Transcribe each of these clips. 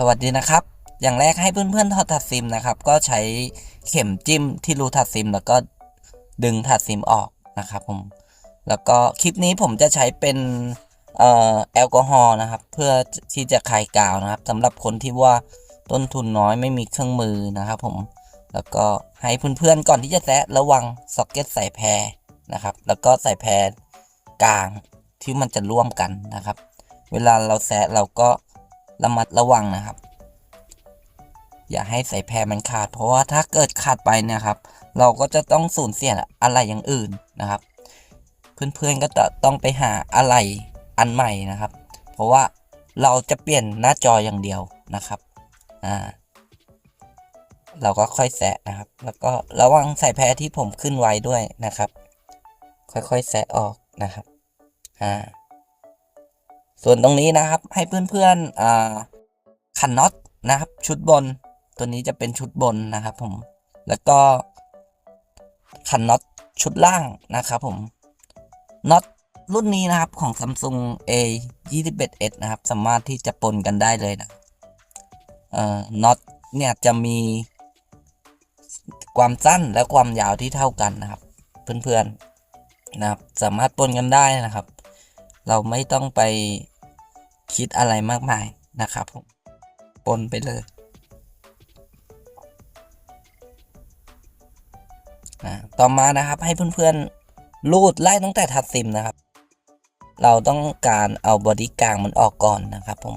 สวัสดีนะครับ อย่างแรกให้เพื่อนๆถอดถัดซิมนะครับ ก็ใช้เข็มจิ้มที่รูถัดซิม แล้วก็ดึงถัดซิมออกนะครับผม แล้วก็คลิปนี้ผมจะใช้เป็นเอ่อแอลกอฮอล์นะครับ เพื่อที่จะคลายกาวนะครับสำหรับคนที่ว่าต้นทุนน้อยไม่มีเครื่องมือนะครับผม แล้วก็ให้เพื่อนๆก่อนที่จะแซะระวังซ็อกเก็ตใส่แพรนะครับ แล้วก็ใส่แพรกลางที่มันจะร่วมกันนะครับ เวลาเราแซะเราก็ ระมัดระวังนะครับ อย่าให้ใส่แพรมันขาด เพราะว่าถ้าเกิดขาดไปนะครับ เราก็จะต้องสูญเสียอะไรอย่างอื่นนะครับ เพื่อนๆก็จะต้องไปหาอะไรอันใหม่นะครับ เพราะว่าเราจะเปลี่ยนหน้าจออย่างเดียวนะครับอ่าเราก็ค่อยแซะนะครับ แล้วก็ระวังใส่แพรที่ผมขึ้นไว้ด้วยนะครับ ค่อยๆแซะออกนะครับอ่า ส่วนตรงนี้นะครับให้เพื่อนๆขันน็อตนะครับ ชุดบน ตัวนี้จะเป็นชุดบนนะครับผม แล้วก็ขันน็อตชุดล่างนะครับผมน็อตรุ่นนี้นะครับของ Samsung A 21s นะครับ สามารถที่จะปนกันได้เลยนะเอ่อน็อตเนี่ยจะมีความสั้นและความยาวที่เท่ากันนะครับ เพื่อนๆนะครับ สามารถปนกันได้นะครับ เราไม่ต้องไปคิดอะไรมากมายนะครับผมปนไปเลยต่อมานะครับให้เพื่อนๆรูดไล่ตั้งแต่ทัดซิมนะครับ เราต้องการเอาบอดี้กลางมันออกก่อนนะครับผม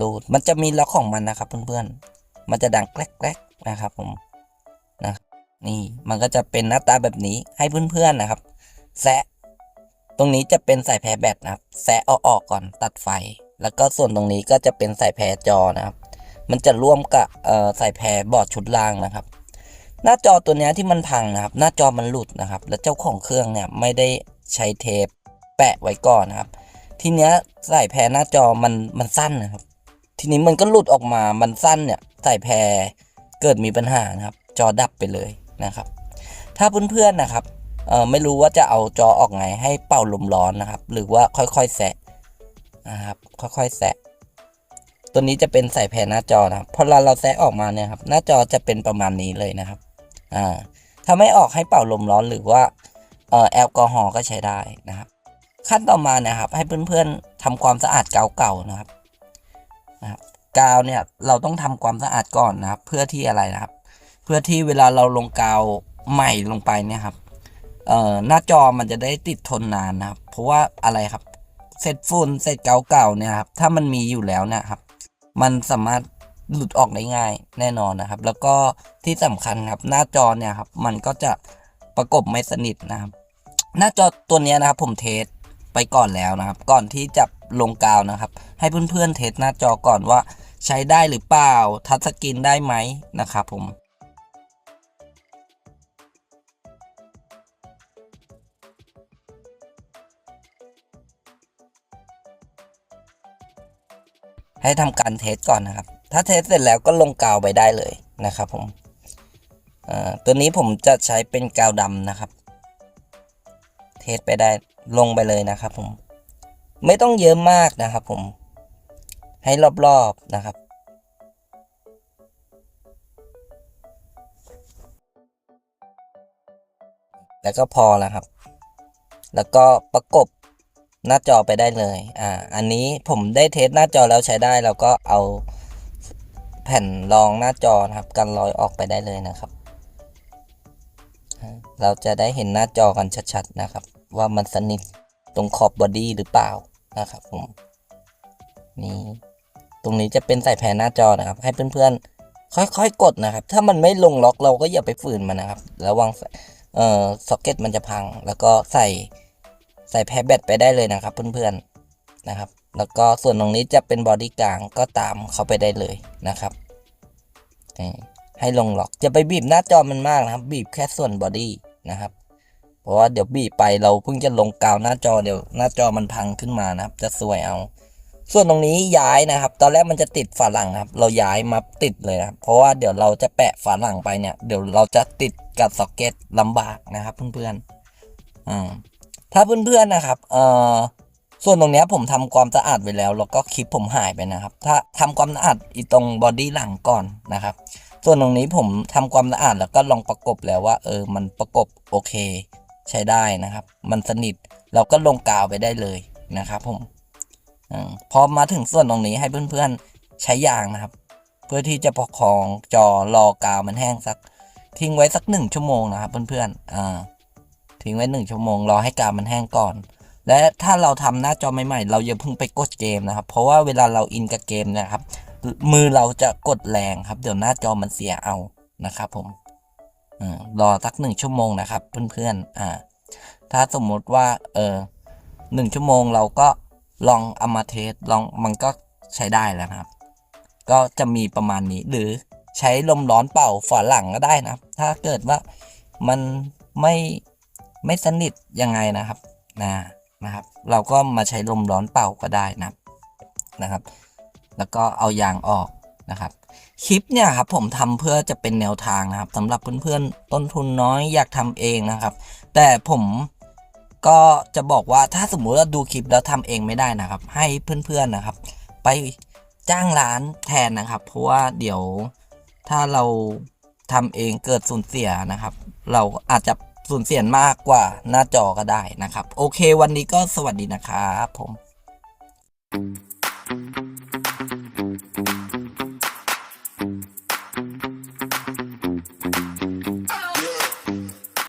รูดมันจะมีล็อกของมันนะครับเพื่อนๆมันจะดังแกลกๆนะครับผมนะนี่มันก็จะเป็นหน้าตาแบบนี้ให้เพื่อนๆนะครับ แซะ ตรงนี้จะเป็นสายแพรแบตนะครับแซะเอาออกก่อนตัดไฟ แล้วก็ส่วนตรงนี้ก็จะเป็นสายแพรจอนะครับ มันจะร่วมกับสายแพรบอร์ดชุดล่างนะครับ หน้าจอตัวนี้ที่มันพังนะครับ หน้าจอมันหลุดนะครับ แล้วเจ้าของเครื่องเนี่ยไม่ได้ใช้เทปแปะไว้ก่อนนะครับ ทีเนี้ยสายแพรหน้าจอมันมันสั้นนะครับ ทีนี้มันก็หลุดออกมา มันสั้นเนี่ยสายแพรเกิดมีปัญหานะครับ จอดับไปเลยนะครับ ถ้าเพื่อนๆนะครับ เออไม่รู้ว่าจะเอาจอออกไงให้เป่าลมร้อนนะครับ หรือว่าค่อยๆแสะนะครับ ค่อยๆแสะ ตัวนี้จะเป็นใสายแพรหน้าจอนะครับพอเราเราแซะออกมาเนี่ยครับ หน้าจอจะเป็นประมาณนี้เลยนะครับ อ่า ถ้าไม่ออกให้เป่าลมร้อนหรือว่าเอ่อแอลกอฮอล์ก็ใช้ได้นะครับ ขั้นต่อมานะครับ ให้เพื่อนๆทำความสะอาดกาวเก่านะครับนะครับกาวเนี่ยเราต้องทำความสะอาดก่อนนะครับ เพื่อที่อะไรนะครับ เพื่อที่เวลาเราลงกาวใหม่ลงไปเนี่ยครับ เอ่อหน้าจอมันจะได้ติดทนนานนะครับ เพราะว่าอะไรครับเศษฝุ่นเศษเก่าๆเนี่ยครับ ถ้ามันมีอยู่แล้วเนะครับ มันสามารถหลุดออกได้ง่ายแน่นอนนะครับ แล้วก็ที่สำคัญครับ หน้าจอเนี่ยครับ มันก็จะประกบไม่สนิทนะครับ หน้าจอตัวนี้นะครับ ผมเทสไปก่อนแล้วนะครับ ก่อนที่จะลงกาวนะครับ ให้เพื่อนๆเทสหน้าจอก่อนว่าใช้ได้หรือเปล่า ทัชสกรีนได้ไหมนะครับผม ให้ทำการเทสก่อนนะครับ ถ้าเทสเสร็จแล้วก็ลงกาวไปได้เลยนะครับผมอ่าตัวนี้ผมจะใช้เป็นกาวดำนะครับ เทสไปได้ลงไปเลยนะครับผมไม่ต้องเยอะมากนะครับผมให้รอบๆนะครับแล้วก็พอแล้วครับ แล้วก็ประกบ หน้าจอไปได้เลย อ่า อันนี้ผมได้เทสหน้าจอแล้วใช้ได้เราก็เอาแผ่นรองหน้าจอนะครับ กันรอยออกไปได้เลยนะครับ เราจะได้เห็นหน้าจอกันชัดๆนะครับ ว่ามันสนิทตรงขอบบอดี้หรือเปล่านะครับผมนี่ตรงนี้จะเป็นใสายแผ่นหน้าจอนะครับ ให้เพื่อนๆ ค่อยๆ กดนะครับ ถ้ามันไม่ลงล็อกเราก็อย่าไปฝืนมันนะครับ ระวังเอ่อ ซ็อกเก็ตมันจะพัง แล้วก็ใส่ ส่แพรแบตไปได้เลยนะครับเพื่อนๆนะครับ แล้วก็ส่วนตรงนี้จะเป็นบอดี้กลางก็ตามเข้าไปได้เลยนะครับ ให้ลงล็อกจะไปบีบหน้าจอมันมากนะครับ บีบแค่ส่วนบอดี้นะครับ เพราะว่าเดี๋ยวบีบไปเราเพิ่งจะลงกาวหน้าจอเดี๋ยวหน้าจอมันพังขึ้นมานะครับ จะสวยเอาส่วนตรงนี้ย้ายนะครับ ตอนแรกมันจะติดฝาหลังนะครับ เราย้ายมาติดเลยนะเพราะว่าเดี๋ยวเราจะแปะฝาหลังไปเนี่ย เดี๋ยวเราจะติดกับซ็อกเก็ตลำบากนะครับเพื่อนๆ อ่า ถ้าเพื่อนๆนะครับเอ่อส่วนตรงนี้ผมทำความสะอาดไว้แล้ว แล้วก็คลิปผมหายไปนะครับ ถ้าทำความสะอาดอีตรงบอดี้หลังก่อนนะครับ ส่วนตรงนี้ผมทำความสะอาดแล้วก็ลองประกบแล้วว่าเออมันประกบโอเค ใช้ได้นะครับ มันสนิทเราก็ลงกาวไปได้เลยนะครับ ผมอพอมาถึงส่วนตรงนี้ให้เพื่อนๆใช้ยางนะครับ เพื่อที่จะประคองจอรอกาวมันแห้งสัก ทิ้งไว้สักหนึ่งชั่วโมงนะครับ เพื่อนๆอ่า ทิ้งไว้หนึ่งชั่วโมงรอให้กาวมันแห้งก่อน และถ้าเราทำหน้าจอใหม่ๆ เราอย่าเพิ่งไปกดเกมนะครับ เพราะว่าเวลาเราอินกับเกมนะครับ มือเราจะกดแรงครับ เดี๋ยวหน้าจอมันเสียเอานะครับ ผมอรอสักหนึ่งชั่วโมงนะครับ เพื่อนๆอ่า ถ้าสมมติว่าเออหนึ่งชั่วโมงเราก็ลองเอามาเทสลองมันก็ใช้ได้แล้วนะครับ ก็จะมีประมาณนี้หรือใช้ลมร้อนเป่าฝาหลังก็ได้นะ ถ้าเกิดว่ามันไม่ ไม่สนิทยังไงนะครับนะนะครับ เราก็มาใช้ลมร้อนเป่าก็ได้นะนะครับ แล้วก็เอายางออกนะครับ คลิปเนี่ยครับผมทำเพื่อจะเป็นแนวทางนะครับสำหรับเพื่อนๆต้นทุนน้อยอยากทำเองนะครับ แต่ผมก็จะบอกว่าถ้าสมมุติว่าดูคลิปแล้วทำเองไม่ได้นะครับ ให้เพื่อนๆนะครับ ไปจ้างร้านแทนนะครับ เพราะว่าเดี๋ยวถ้าเราทำเองเกิดสูญเสียนะครับ เราอาจจะ สูญเสียมากกว่าหน้าจอก็ได้นะครับ โอเค วันนี้ก็สวัสดีนะครับผม